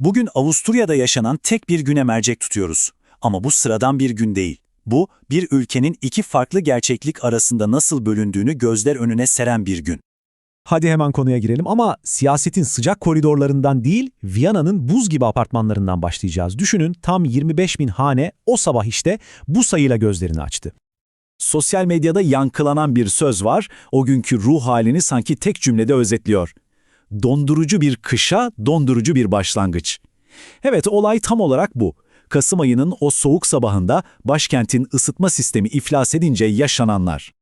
Bugün Avusturya'da yaşanan tek bir güne mercek tutuyoruz. Ama bu sıradan bir gün değil. Bu, bir ülkenin iki farklı gerçeklik arasında nasıl bölündüğünü gözler önüne seren bir gün. Hadi hemen konuya girelim ama siyasetin sıcak koridorlarından değil, Viyana'nın buz gibi apartmanlarından başlayacağız. Düşünün tam 25 bin hane o sabah işte bu sayıyla gözlerini açtı. Sosyal medyada yankılanan bir söz var, o günkü ruh halini sanki tek cümlede özetliyor. Dondurucu bir kışa, dondurucu bir başlangıç. Evet, olay tam olarak bu. Kasım ayının o soğuk sabahında başkentin ısıtma sistemi iflas edince yaşananlar.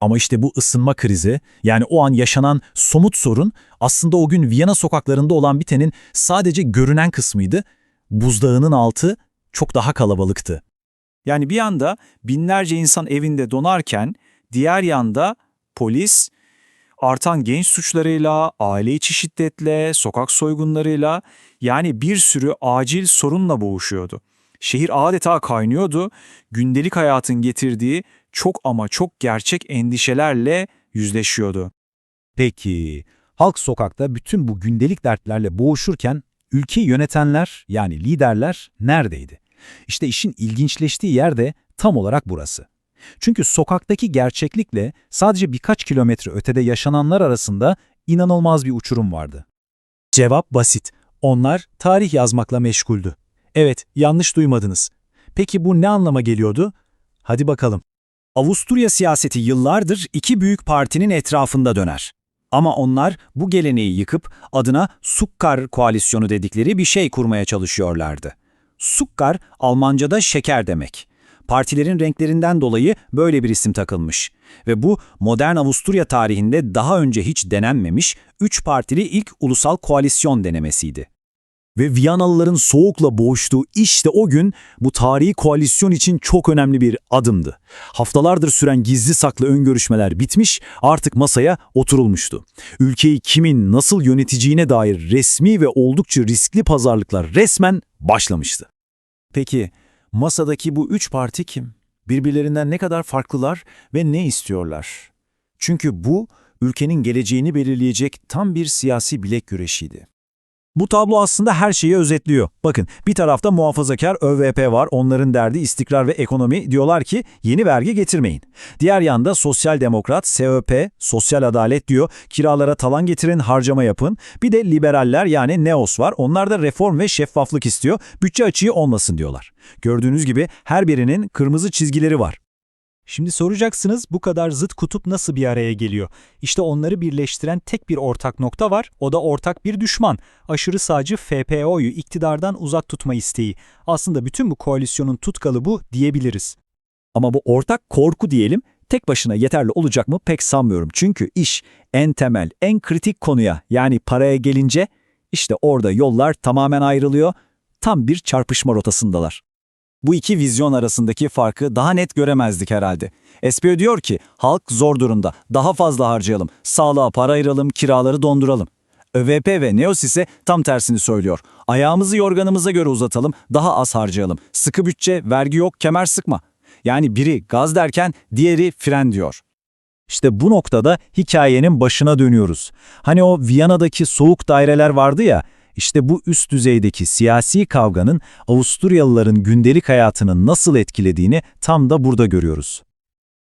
Ama işte bu ısınma krizi, yani o an yaşanan somut sorun aslında o gün Viyana sokaklarında olan bitenin sadece görünen kısmıydı. Buzdağının altı çok daha kalabalıktı. Yani bir yanda binlerce insan evinde donarken, diğer yanda polis artan genç suçlarıyla, aile içi şiddetle, sokak soygunlarıyla yani bir sürü acil sorunla boğuşuyordu. Şehir adeta kaynıyordu, gündelik hayatın getirdiği çok ama çok gerçek endişelerle yüzleşiyordu. Peki, halk sokakta bütün bu gündelik dertlerle boğuşurken ülkeyi yönetenler yani liderler neredeydi? İşte işin ilginçleştiği yer de tam olarak burası. Çünkü sokaktaki gerçeklikle sadece birkaç kilometre ötede yaşananlar arasında inanılmaz bir uçurum vardı. Cevap basit. Onlar tarih yazmakla meşguldü. Evet, yanlış duymadınız. Peki bu ne anlama geliyordu? Hadi bakalım. Avusturya siyaseti yıllardır iki büyük partinin etrafında döner. Ama onlar bu geleneği yıkıp adına Sukkar koalisyonu dedikleri bir şey kurmaya çalışıyorlardı. Sukkar, Almanca'da şeker demek. Partilerin renklerinden dolayı böyle bir isim takılmış. Ve bu modern Avusturya tarihinde daha önce hiç denenmemiş üç partili ilk ulusal koalisyon denemesiydi. Ve Viyanalıların soğukla boğuştuğu işte o gün bu tarihi koalisyon için çok önemli bir adımdı. Haftalardır süren gizli saklı ön görüşmeler bitmiş, artık masaya oturulmuştu. Ülkeyi kimin nasıl yöneteceğine dair resmi ve oldukça riskli pazarlıklar resmen başlamıştı. Peki masadaki bu üç parti kim? Birbirlerinden ne kadar farklılar ve ne istiyorlar? Çünkü bu ülkenin geleceğini belirleyecek tam bir siyasi bilek güreşiydi. Bu tablo aslında her şeyi özetliyor. Bakın bir tarafta muhafazakar ÖVP var, onların derdi istikrar ve ekonomi diyorlar ki yeni vergi getirmeyin. Diğer yanda sosyal demokrat, SÖP, sosyal adalet diyor, kiralara talan getirin, harcama yapın. Bir de liberaller yani Neos var, onlar da reform ve şeffaflık istiyor, bütçe açığı olmasın diyorlar. Gördüğünüz gibi her birinin kırmızı çizgileri var. Şimdi soracaksınız bu kadar zıt kutup nasıl bir araya geliyor? İşte onları birleştiren tek bir ortak nokta var, o da ortak bir düşman. Aşırı sağcı FPO'yu iktidardan uzak tutma isteği. Aslında bütün bu koalisyonun tutkalı bu diyebiliriz. Ama bu ortak korku diyelim tek başına yeterli olacak mı pek sanmıyorum. Çünkü iş en temel, en kritik konuya yani paraya gelince işte orada yollar tamamen ayrılıyor, tam bir çarpışma rotasındalar. Bu iki vizyon arasındaki farkı daha net göremezdik herhalde. SPÖ diyor ki halk zor durumda, daha fazla harcayalım, sağlığa para ayıralım, kiraları donduralım. ÖVP ve Neos ise tam tersini söylüyor. Ayağımızı yorganımıza göre uzatalım, daha az harcayalım. Sıkı bütçe, vergi yok, kemer sıkma. Yani biri gaz derken diğeri fren diyor. İşte bu noktada hikayenin başına dönüyoruz. Hani o Viyana'daki soğuk daireler vardı ya, işte bu üst düzeydeki siyasi kavganın Avusturyalıların gündelik hayatını nasıl etkilediğini tam da burada görüyoruz.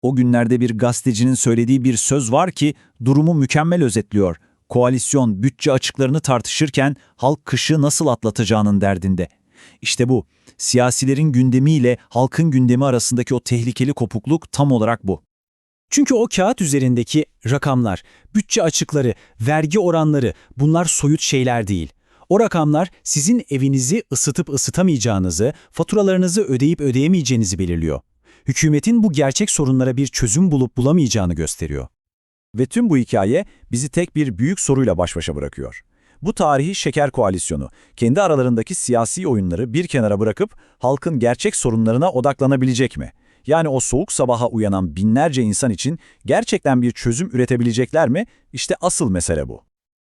O günlerde bir gazetecinin söylediği bir söz var ki durumu mükemmel özetliyor. Koalisyon bütçe açıklarını tartışırken halk kışı nasıl atlatacağının derdinde. İşte bu, siyasilerin gündemiyle halkın gündemi arasındaki o tehlikeli kopukluk tam olarak bu. Çünkü o kağıt üzerindeki rakamlar, bütçe açıkları, vergi oranları bunlar soyut şeyler değil. O rakamlar sizin evinizi ısıtıp ısıtamayacağınızı, faturalarınızı ödeyip ödeyemeyeceğinizi belirliyor. Hükümetin bu gerçek sorunlara bir çözüm bulup bulamayacağını gösteriyor. Ve tüm bu hikaye bizi tek bir büyük soruyla baş başa bırakıyor. Bu tarihi şeker koalisyonu, kendi aralarındaki siyasi oyunları bir kenara bırakıp halkın gerçek sorunlarına odaklanabilecek mi? Yani o soğuk sabaha uyanan binlerce insan için gerçekten bir çözüm üretebilecekler mi? İşte asıl mesele bu.